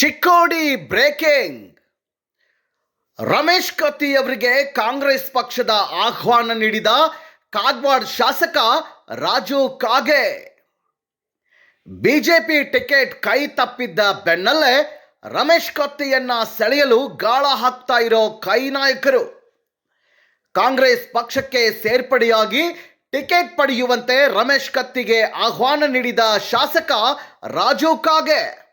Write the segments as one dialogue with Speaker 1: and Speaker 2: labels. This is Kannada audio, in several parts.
Speaker 1: ಚಿಕ್ಕೋಡಿ ಬ್ರೇಕಿಂಗ್. ರಮೇಶ್ ಕತ್ತಿ ಅವರಿಗೆ ಕಾಂಗ್ರೆಸ್ ಪಕ್ಷದ ಆಹ್ವಾನ ನೀಡಿದ ಕಾಗ್ವಾಡ್ ಶಾಸಕ ರಾಜು ಕಾಗೆ. ಬಿಜೆಪಿ ಟಿಕೆಟ್ ಕೈ ತಪ್ಪಿದ್ದ ಬೆನ್ನಲ್ಲೇ ರಮೇಶ್ ಕತ್ತಿಯನ್ನ ಸೆಳೆಯಲು ಗಾಳ ಹಾಕ್ತಾ ಇರೋ ಕೈ ನಾಯಕರು. ಕಾಂಗ್ರೆಸ್ ಪಕ್ಷಕ್ಕೆ ಸೇರ್ಪಡೆಯಾಗಿ ಟಿಕೆಟ್ ಪಡೆಯುವಂತೆ ರಮೇಶ್ ಕತ್ತಿಗೆ ಆಹ್ವಾನ ನೀಡಿದ ಶಾಸಕ ರಾಜು ಕಾಗೆ.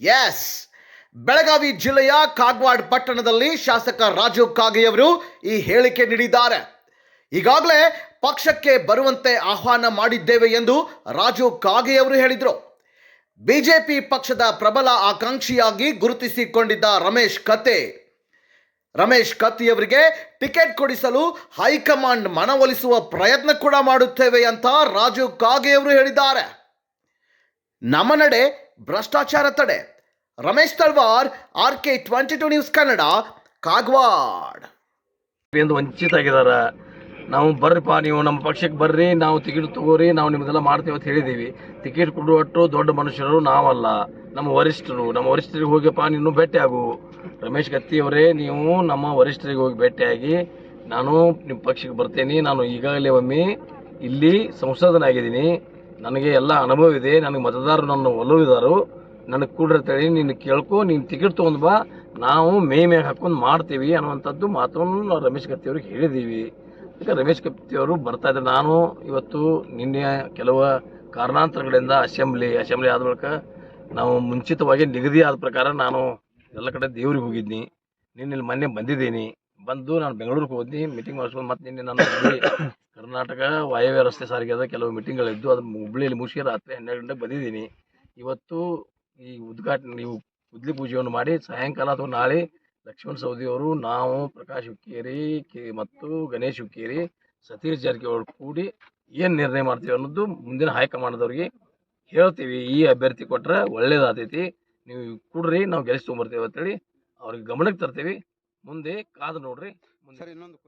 Speaker 1: ಎಸ್ ಬೆಳಗಾವಿ ಜಿಲ್ಲೆಯ ಕಾಗವಾಡ ಪಟ್ಟಣದಲ್ಲಿ ಶಾಸಕ ರಾಜು ಕಾಗೆಯವರು ಈ ಹೇಳಿಕೆ ನೀಡಿದ್ದಾರೆ. ಈಗಾಗಲೇ ಪಕ್ಷಕ್ಕೆ ಬರುವಂತೆ ಆಹ್ವಾನ ಮಾಡಿದ್ದೇವೆ ಎಂದು ರಾಜು ಕಾಗೆಯವರು ಹೇಳಿದರು. ಬಿಜೆಪಿ ಪಕ್ಷದ ಪ್ರಬಲ ಆಕಾಂಕ್ಷಿಯಾಗಿ ಗುರುತಿಸಿಕೊಂಡಿದ್ದ ರಮೇಶ್ ಕತೆ ರಮೇಶ್ ಕತ್ತಿಯವರಿಗೆ ಟಿಕೆಟ್ ಕೊಡಿಸಲು ಹೈಕಮಾಂಡ್ ಮನವೊಲಿಸುವ ಪ್ರಯತ್ನ ಕೂಡ ಮಾಡುತ್ತೇವೆ ಅಂತ ರಾಜು ಕಾಗೆಯವರು ಹೇಳಿದ್ದಾರೆ. ನಮ್ಮ ನಡೆ ಭ್ರಷ್ಟಾಚಾರ ತಡೆ. Ramesh Talwar R K twenty two news Kannada, Kagwad.
Speaker 2: ವಂಚಿತ ಆಗಿದಾರ ನಾವು ಬರ್ರಿಪ್ಪ, ನೀವು ನಮ್ಮ ಪಕ್ಷಕ್ಕೆ ಬರ್ರಿ, ನಾವು ಟಿಕೆಟ್ ತಗೋರಿ, ನಾವು ನಿಮ್ದೆಲ್ಲ ಮಾಡ್ತೀವಿ ಅಂತ ಹೇಳಿದೀವಿ ಟಿಕೆಟ್ ಕೊಡುವಟ್ಟು ದೊಡ್ಡ ಮನುಷ್ಯರು ನಾವಲ್ಲ. ನಮ್ಮ ವರಿಷ್ಠರು, ನಮ್ಮ ವರಿಷ್ಠರಿಗೆ ಹೋಗಿಪ್ಪ ನೀನು ಭೇಟಿ ಆಗು. ರಮೇಶ್ ಕತ್ತಿ ಅವರೇ, ನೀವು ನಮ್ಮ ವರಿಷ್ಠರಿಗೆ ಹೋಗಿ ಭೇಟಿಯಾಗಿ, ನಾನು ನಿಮ್ಮ ಪಕ್ಷಕ್ಕೆ ಬರ್ತೇನೆ, ನಾನು ಈಗಾಗಲೇ ಒಮ್ಮೆ ಇಲ್ಲಿ ಸಂಸದನಾಗಿದ್ದೀನಿ. ನನಗೆ ಎಲ್ಲ ಅನುಭವ ಇದೆ. ನನಗೆ ಮತದಾರರು ನನ್ನ ಒಲವಿದಾರು ನನಗೆ ಕೂಡಿರ್ತೇಳಿ ನೀನು ಕೇಳ್ಕೊ, ನೀನು ಟಿಕೆಟ್ ತೊಗೊಂಡು ಬಾ. ನಾವು ಮೇ ಮೇ ಹಾಕೊಂಡು ಮಾಡ್ತೀವಿ ಅನ್ನುವಂಥದ್ದು ಮಾತನ್ನು ನಾವು ರಮೇಶ್ ಕತ್ತಿಯವ್ರಿಗೆ ಹೇಳಿದ್ದೀವಿ ಈಗ ರಮೇಶ್ ಕತ್ತಿ ಅವರು ಬರ್ತಾ ಇದ್ದಾರೆ. ನಾನು ಇವತ್ತು ನಿನ್ನೆ ಕೆಲವು ಕಾರಣಾಂತರಗಳಿಂದ ಅಸೆಂಬ್ಲಿ ಅಸೆಂಬ್ಲಿ ಆದ ಬಳಿಕ ನಾವು ಮುಂಚಿತವಾಗಿ ನಿಗದಿ ಆದ ಪ್ರಕಾರ ನಾನು ಎಲ್ಲ ಕಡೆ ದೇವ್ರಿಗೆ ಹೋಗಿದ್ದೀನಿ. ನಿನ್ನೆಲ್ಲಿ ಮೊನ್ನೆ ಬಂದಿದ್ದೀನಿ. ಬಂದು ನಾನು ಬೆಂಗಳೂರಿಗೆ ಹೋದ್ನಿ ಮೀಟಿಂಗ್ ಮಾಡಿಸ್ಕೊಂಡು ಮತ್ತೆ ನಿನ್ನೆ ನಾನು ಹುಬ್ಳಿ ಕರ್ನಾಟಕ ವಾಯವ್ಯ ರಸ್ತೆ ಸಾರಿಗೆದ ಕೆಲವು ಮೀಟಿಂಗ್ಗಳಿದ್ದು ಅದು ಹುಬ್ಳಿಯಲ್ಲಿ ಮುಗಿಸಿ ರಾತ್ರಿ ಹನ್ನೆರಡು ಗಂಟೆಗೆ ಬಂದಿದ್ದೀನಿ. ಇವತ್ತು ಈ ಉದ್ಘಾಟನೆ ನೀವು ಉದ್ಲಿ ಪೂಜೆಯನ್ನು ಮಾಡಿ ಸಾಯಂಕಾಲ ಅಥವಾ ನಾಳೆ ಲಕ್ಷ್ಮಣ ಸವದಿ ಅವರು ನಾವು ಪ್ರಕಾಶ್ ಹುಕ್ಕೇರಿ ಕೆ ಮತ್ತು ಗಣೇಶ್ ಹುಕ್ಕೇರಿ ಸತೀಶ್ ಜಾರಕಿಹೊಳಿ ಕೂಡಿ ಏನು ನಿರ್ಣಯ ಮಾಡ್ತೀವಿ ಅನ್ನೋದು ಮುಂದಿನ ಹೈಕಮಾಂಡ್ದವ್ರಿಗೆ ಹೇಳ್ತೀವಿ. ಈ ಅಭ್ಯರ್ಥಿ ಕೊಟ್ರೆ ಒಳ್ಳೇದಾತೈತಿ ನೀವು ಕೊಡ್ರಿ ನಾವು ಗೆಲ್ಲಿಸಿ ತೊಗೊಂಬರ್ತೀವಿ ಅಂತೇಳಿ ಅವ್ರಿಗೆ ಗಮನಕ್ಕೆ ತರ್ತೀವಿ. ಮುಂದೆ ಕಾದು ನೋಡ್ರಿ
Speaker 3: ಸರ್ ಇನ್ನೊಂದು